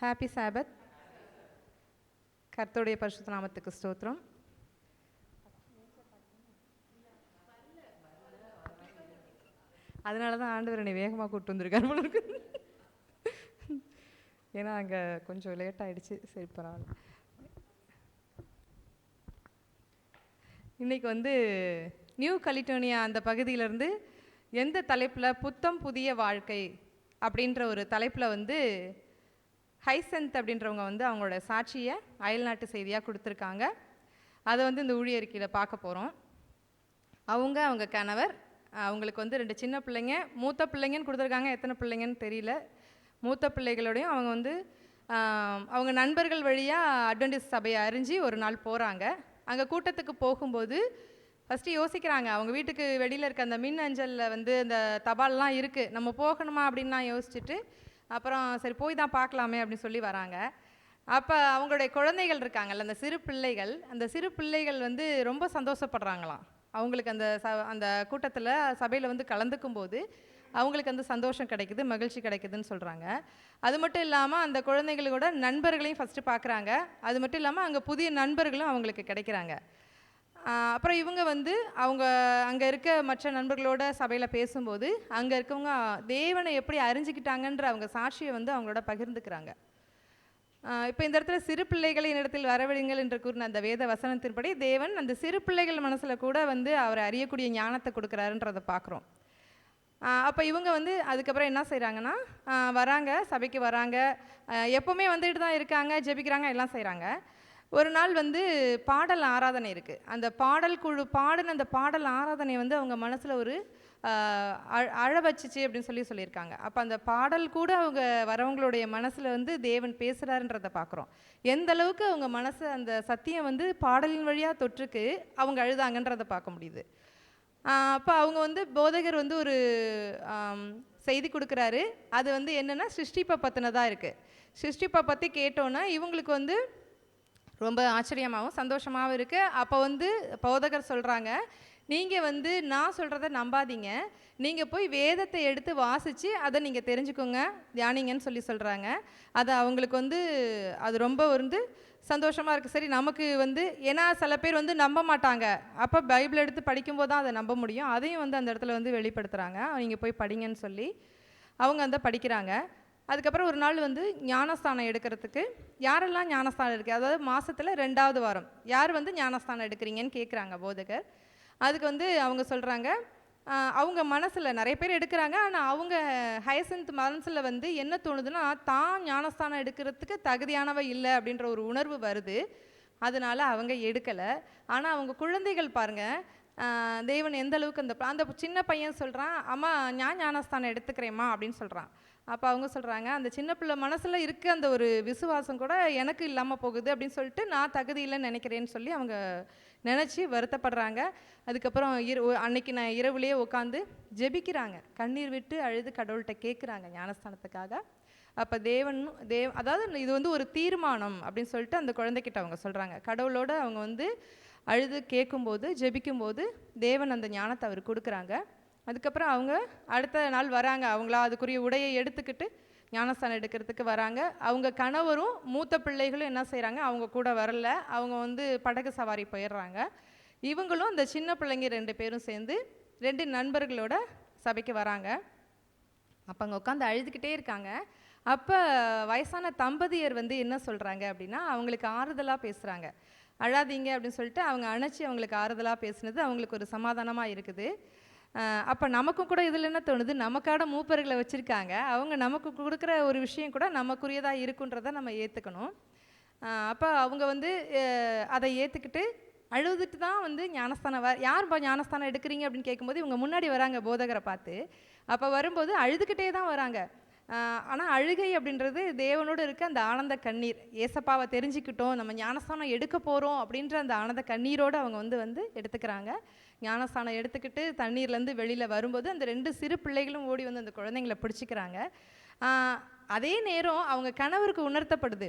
Happy சாபத் கர்த்தருடைய பரிசுத்த நாமத்துக்கு ஸ்தோத்திரம். அதனால தான் ஆண்டவர் என்னை வேகமாக கூப்பிட்டு வந்திருக்கார் போல இருக்கு. ஏன்னா அங்கே கொஞ்சம் லேட் ஆகிடுச்சு சரி பரவாயில்ல. இன்றைக்கி வந்து நியூ கலிட்டோனியா அந்த பகுதியிலேருந்து எந்த தலைப்பில் புத்தம் புதிய வாழ்க்கை அப்படின்ற ஒரு தலைப்பில் வந்து ஹைசென்த் அப்படின்றவங்க வந்து அவங்களோட சாட்சியை அயல்நாட்டு செய்தியாக கொடுத்துருக்காங்க. அதை வந்து இந்த ஊழியறிக்கையில் பார்க்க போகிறோம் அவங்க அவங்க கணவர் அவங்களுக்கு வந்து ரெண்டு சின்ன பிள்ளைங்க மூத்த பிள்ளைங்கன்னு கொடுத்துருக்காங்க. எத்தனை பிள்ளைங்கன்னு தெரியல. மூத்த பிள்ளைகளோடையும் அவங்க வந்து அவங்க நண்பர்கள் வழியாக அட்வென்டிஸ் சபையை அறிஞ்சு ஒரு நாள் போகிறாங்க அங்கே கூட்டத்துக்கு போகும்போது ஃபஸ்ட்டு யோசிக்கிறாங்க. அவங்க வீட்டுக்கு வெளியில் இருக்க அந்த மின் அஞ்சலில் வந்து அந்த தபால்லாம் இருக்குது நம்ம போகணுமா அப்படின்லாம் யோசிச்சுட்டு அப்புறம் சரி போய் தான் பார்க்கலாமே அப்படின்னு சொல்லி வராங்க. அப்போ அவங்களுடைய குழந்தைகள் இருக்காங்கல்ல அந்த சிறு பிள்ளைகள் அந்த சிறு பிள்ளைகள் வந்து ரொம்ப சந்தோஷப்படுறாங்களாம். அவங்களுக்கு அந்த ச அந்த கூட்டத்தில் சபையில் வந்து கலந்துக்கும் போது அவங்களுக்கு அந்த சந்தோஷம் கிடைக்குது மகிழ்ச்சி கிடைக்குதுன்னு சொல்கிறாங்க அது மட்டும் இல்லாமல் அந்த குழந்தைகளோட நண்பர்களையும் ஃபஸ்ட்டு பார்க்குறாங்க. அது மட்டும் இல்லாமல் அங்கே புதிய நண்பர்களும் அவங்களுக்கு கிடைக்கிறாங்க. அப்புறம் இவங்க வந்து அவங்க அங்கே இருக்க மற்ற நண்பர்களோட சபையில் பேசும்போது அங்கே இருக்கவங்க தேவனை எப்படி அறிஞ்சிக்கிட்டாங்கன்ற அவங்க சாட்சியை வந்து அவங்களோட பகிர்ந்துக்கிறாங்க. இப்போ இந்த இடத்துல சிறு பிள்ளைகளை இடத்தில் வரவிடுங்கள் என்று கூறின அந்த வேத வசனத்தின்படி தேவன் அந்த சிறு பிள்ளைகள் மனசில் கூட வந்து அவரை அறியக்கூடிய ஞானத்தை கொடுக்குறாருன்றதை பார்க்குறோம் அப்போ இவங்க வந்து அதுக்கப்புறம் என்ன செய்கிறாங்கன்னா வராங்க சபைக்கு வராங்க எப்போவுமே வந்துட்டு தான் இருக்காங்க ஜெபிக்கிறாங்க எல்லாம் செய்கிறாங்க ஒரு நாள் வந்து பாடல் ஆராதனை இருக்குது அந்த பாடல் குழு பாடின அந்த பாடல் ஆராதனை வந்து அவங்க மனசில் ஒரு அழ- அழ வச்சுச்சு அப்படின்னு சொல்லி சொல்லியிருக்காங்க. அப்போ அந்த பாடல் கூட அவங்க வரவங்களுடைய மனசில் வந்து தேவன் பேசுகிறாருன்றதை பார்க்குறோம் எந்த அளவுக்கு அவங்க மனசு அந்த சத்தியம் வந்து பாடலின் வழியாக தொற்றுக்கு அவங்க அழுதாங்கன்றதை பார்க்க முடியுது. அப்போ அவங்க வந்து போதகர் வந்து ஒரு செய்தி கொடுக்குறாரு. அது வந்து என்னென்னா சிருஷ்டிப்பை பற்றினதாக இருக்குது சிருஷ்டிப்பை பற்றி கேட்டோன்னா இவங்களுக்கு வந்து ரொம்ப ஆச்சரியமாகவும் சந்தோஷமாகவும் இருக்குது அப்போ வந்து போதகர் சொல்கிறாங்க நீங்கள் வந்து நான் சொல்கிறத நம்பாதீங்க. நீங்கள் போய் வேதத்தை எடுத்து வாசித்து அதை நீங்கள் தெரிஞ்சுக்கோங்க தியானிங்கன்னு சொல்லி சொல்கிறாங்க அது அவங்களுக்கு வந்து அது ரொம்ப வந்து சந்தோஷமாக இருக்குது சரி நமக்கு வந்து ஏன்னா சில பேர் வந்து நம்ப மாட்டாங்க. அப்போ பைபிள் எடுத்து படிக்கும்போது தான் அதை நம்ப முடியும். அதையும் வந்து அந்த இடத்துல வந்து வெளிப்படுத்துகிறாங்க நீங்கள் போய் படிங்கன்னு சொல்லி அவங்க வந்து படிக்கிறாங்க. அதுக்கப்புறம் ஒரு நாள் வந்து ஞானஸ்தானம் எடுக்கிறதுக்கு யாரெல்லாம் ஞானஸ்தானம் எடுக்க அதாவது மாதத்தில் ரெண்டாவது வாரம். யார் வந்து ஞானஸ்தானம் எடுக்கிறீங்கன்னு கேட்குறாங்க போதகர். அதுக்கு வந்து அவங்க சொல்கிறாங்க அவங்க மனசில் நிறைய பேர் எடுக்கிறாங்க. ஆனால் அவங்க ஹயசந்த் மனசில் வந்து என்ன தோணுதுன்னா தான் ஞானஸ்தானம் எடுக்கிறதுக்கு தகுதியானவ இல்லை அப்படின்ற ஒரு உணர்வு வருது. அதனால் அவங்க எடுக்கலை. ஆனால் அவங்க குழந்தைகள் பாருங்கள் தேவன் எந்த அளவுக்கு அந்த அந்த சின்ன பையன் சொல்கிறான் அம்மா நான் ஞானஸ்தானம் எடுத்துக்கிறேம்மா அப்படின்னு சொல்கிறான் அப்போ அவங்க சொல்கிறாங்க அந்த சின்ன பிள்ளை மனசில் இருக்க அந்த ஒரு விசுவாசம் கூட எனக்கு இல்லாமல் போகுது அப்படின்னு சொல்லிட்டு நான் தகுதி இல்லைன்னு நினைக்கிறேன்னு சொல்லி அவங்க நினச்சி வருத்தப்படுறாங்க. அதுக்கப்புறம் இரு அன்னைக்கு நான் இரவுலேயே உட்காந்து ஜெபிக்கிறாங்க. கண்ணீர் விட்டு அழுது கடவுள்கிட்ட கேட்குறாங்க ஞானஸ்தானத்துக்காக. அப்போ தேவன் தேவ் அதாவது இது வந்து ஒரு தீர்மானம் அப்படின்னு சொல்லிட்டு அந்த குழந்தைகிட்ட அவங்க சொல்கிறாங்க கடவுளோட அவங்க வந்து அழுது கேட்கும்போது ஜெபிக்கும்போது தேவன் அந்த ஞானத்தை அவர் கொடுக்குறாங்க. அதுக்கப்புறம் அவங்க அடுத்த நாள் வராங்க. அவங்களா அதுக்குரிய உடையை எடுத்துக்கிட்டு ஞானஸ்தானம் எடுக்கிறதுக்கு வராங்க. அவங்க கணவரும் மூத்த பிள்ளைகளும் என்ன செய்கிறாங்க அவங்க கூட வரல. அவங்க வந்து படகு சவாரி போயிடுறாங்க. இவங்களும் அந்த சின்ன பிள்ளைங்க ரெண்டு பேரும் சேர்ந்து ரெண்டு நண்பர்களோட சபைக்கு வராங்க. அப்போ அங்கே உட்காந்து அழுதுகிட்டே இருக்காங்க. அப்போ வயசான தம்பதியர் வந்து என்ன சொல்கிறாங்க அப்படின்னா அவங்களுக்கு ஆறுதலாக பேசுகிறாங்க அழாதீங்க அப்படின்னு சொல்லிட்டு அவங்க அணைச்சி அவங்களுக்கு ஆறுதலாக பேசுனது அவங்களுக்கு ஒரு சமாதானமாக இருக்குது. அப்போ நமக்கும் கூட இதில் என்ன தோணுது? நமக்கான மூப்பர்களை வச்சுருக்காங்க. அவங்க நமக்கு கொடுக்குற ஒரு விஷயம் கூட நமக்குரியதாக இருக்குன்றதை நம்ம ஏற்றுக்கணும் அப்போ அவங்க வந்து அதை ஏற்றுக்கிட்டு அழுதுட்டு தான் வந்து ஞானஸ்தானம் வ யார்ப்பா ஞானஸ்தானம் எடுக்கிறீங்க அப்படின்னு கேட்கும்போது இவங்க முன்னாடி வராங்க போதகரை பார்த்து. அப்போ வரும்போது அழுதுகிட்டே தான் வராங்க. ஆனால் அழுகை அப்படின்றது தேவனோடு இருக்க அந்த ஆனந்த கண்ணீர். ஏசப்பாவை தெரிஞ்சுக்கிட்டோம் நம்ம ஞானஸ்தானம் எடுக்க போகிறோம் அப்படின்ற அந்த ஆனந்த கண்ணீரோடு அவங்க வந்து வந்து எடுத்துக்கிறாங்க. ஞானஸ்தானம் எடுத்துக்கிட்டு தண்ணீர்லேருந்து வெளியில் வரும்போது அந்த ரெண்டு சிறு பிள்ளைகளும் ஓடி வந்து அந்த குழந்தைங்கள பிடிச்சிக்கிறாங்க. அதே நேரம் அவங்க கணவருக்கு உணர்த்தப்படுது.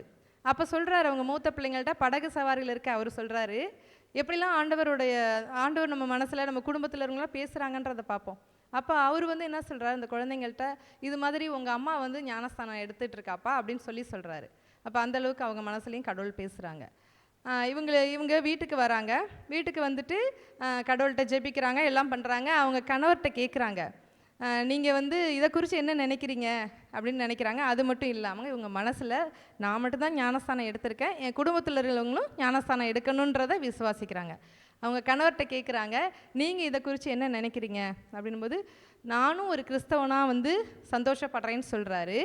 அப்போ சொல்கிறாரு அவங்க மூத்த பிள்ளைங்கள்ட்ட படகு சவாரியில் இருக்க அவர் சொல்கிறாரு எப்படிலாம் ஆண்டவருடைய ஆண்டவர் நம்ம மனசில் நம்ம குடும்பத்தில் இருக்கவங்களாம் பேசுகிறாங்கன்றதை பார்ப்போம். அப்போ அவர் வந்து என்ன சொல்கிறார் அந்த குழந்தைங்கள்ட்ட இது மாதிரி உங்கள் அம்மா வந்து ஞானஸ்தானம் எடுத்துகிட்டு இருக்காப்பா அப்படின்னு சொல்லி சொல்கிறாரு அப்போ அந்த அளவுக்கு அவங்க மனசுலையும் கடவுள் பேசுகிறாங்க இவங்க இவங்க வீட்டுக்கு வராங்க. வீட்டுக்கு வந்துட்டு கடவுள்கிட்ட ஜெபிக்கிறாங்க எல்லாம் பண்ணுறாங்க அவங்க கணவர்கிட்ட கேட்குறாங்க நீங்கள் வந்து இதை குறித்து என்ன நினைக்கிறீங்க? அப்படின்னு நினைக்கிறாங்க. அது மட்டும் இல்லாமல் இவங்க மனசில் நான் மட்டும்தான் ஞானஸ்தானம் எடுத்திருக்கேன். என் குடும்பத்தில் இருக்கிறவங்களும் ஞானஸ்தானம் எடுக்கணுன்றதை விசுவாசிக்கிறாங்க. அவங்க கணவர்கிட்ட கேட்குறாங்க நீங்கள் இதை குறித்து என்ன நினைக்கிறீங்க? அப்படின்போது நானும் ஒரு கிறிஸ்தவனாக வந்து சந்தோஷப்படுறேன்னு சொல்கிறாரு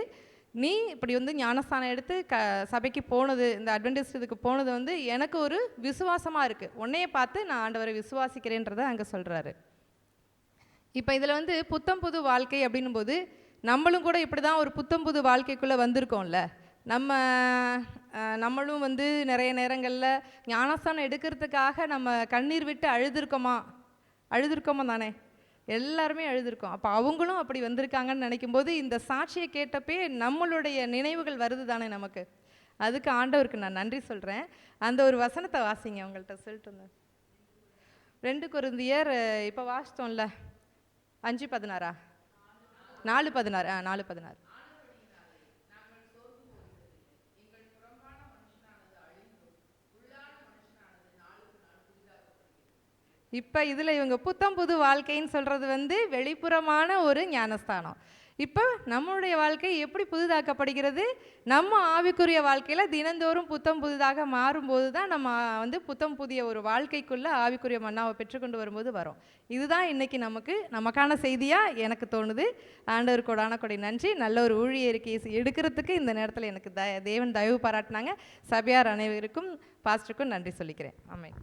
நீ இப்படி வந்து ஞானஸ்தானம் எடுத்து க சபைக்கு போனது இந்த அட்வென்டிஸ்ட் இதுக்கு போனது வந்து எனக்கு ஒரு விசுவாசமாக இருக்குது உன்னையே பார்த்து நான் ஆண்டவரை விசுவாசிக்கிறேன்றதை அங்கே சொல்கிறாரு இப்போ இதில் வந்து புத்தம் புது வாழ்க்கை அப்படின்னும் போது நம்மளும் கூட இப்படி தான் ஒரு புத்தம் புது வாழ்க்கைக்குள்ளே வந்திருக்கோம்ல. நம்ம நம்மளும் வந்து நிறைய நேரங்களில் ஞானஸ்தானம் எடுக்கிறதுக்காக நம்ம கண்ணீர் விட்டு அழுதுருக்கோமா? அழுதுருக்கோமா தானே? எல்லாருமே அழுதுருக்கோம். அப்போ அவங்களும் அப்படி வந்திருக்காங்கன்னு நினைக்கும்போது இந்த சாட்சியை கேட்டப்பே நம்மளுடைய நினைவுகள் வருது தானே நமக்கு. அதுக்கு ஆண்டவருக்கு நான் நன்றி சொல்கிறேன் அந்த ஒரு வசனத்தை வாசிங்க உங்கள்கிட்ட சொல்லிட்டு இருந்தேன் ரெண்டு குருந்தியர் இப்போ வாசித்தோம்ல. அஞ்சு பதினாறா? நாலு பதினாறு. ஆ நாலு பதினாறு. இப்போ இதில் இவங்க புத்தம் புது வாழ்க்கைன்னு சொல்கிறது வந்து வெளிப்புறமான ஒரு ஞானஸ்தானம். இப்போ நம்மளுடைய வாழ்க்கை எப்படி புதிதாக்கப்படுகிறது? நம்ம ஆவிக்குரிய வாழ்க்கையில் தினந்தோறும் புத்தம் புதிதாக மாறும்போது தான் நம்ம வந்து புத்தம் புதிய ஒரு வாழ்க்கைக்குள்ளே ஆவிக்குரிய மன்னாவை பெற்றுக்கொண்டு வரும்போது வரும். இதுதான் இன்றைக்கி நமக்கு நமக்கான செய்தியாக எனக்கு தோணுது. ஆண்டவர் கொடான கொடை நன்றி. நல்ல ஒரு ஊழியருக்கு எடுக்கிறதுக்கு இந்த நேரத்தில் எனக்கு த தேவன் தயவு பாராட்டினாங்க. சபையார் அனைவருக்கும் பாஸ்டருக்கும் நன்றி சொல்லிக்கிறேன். ஆமென்.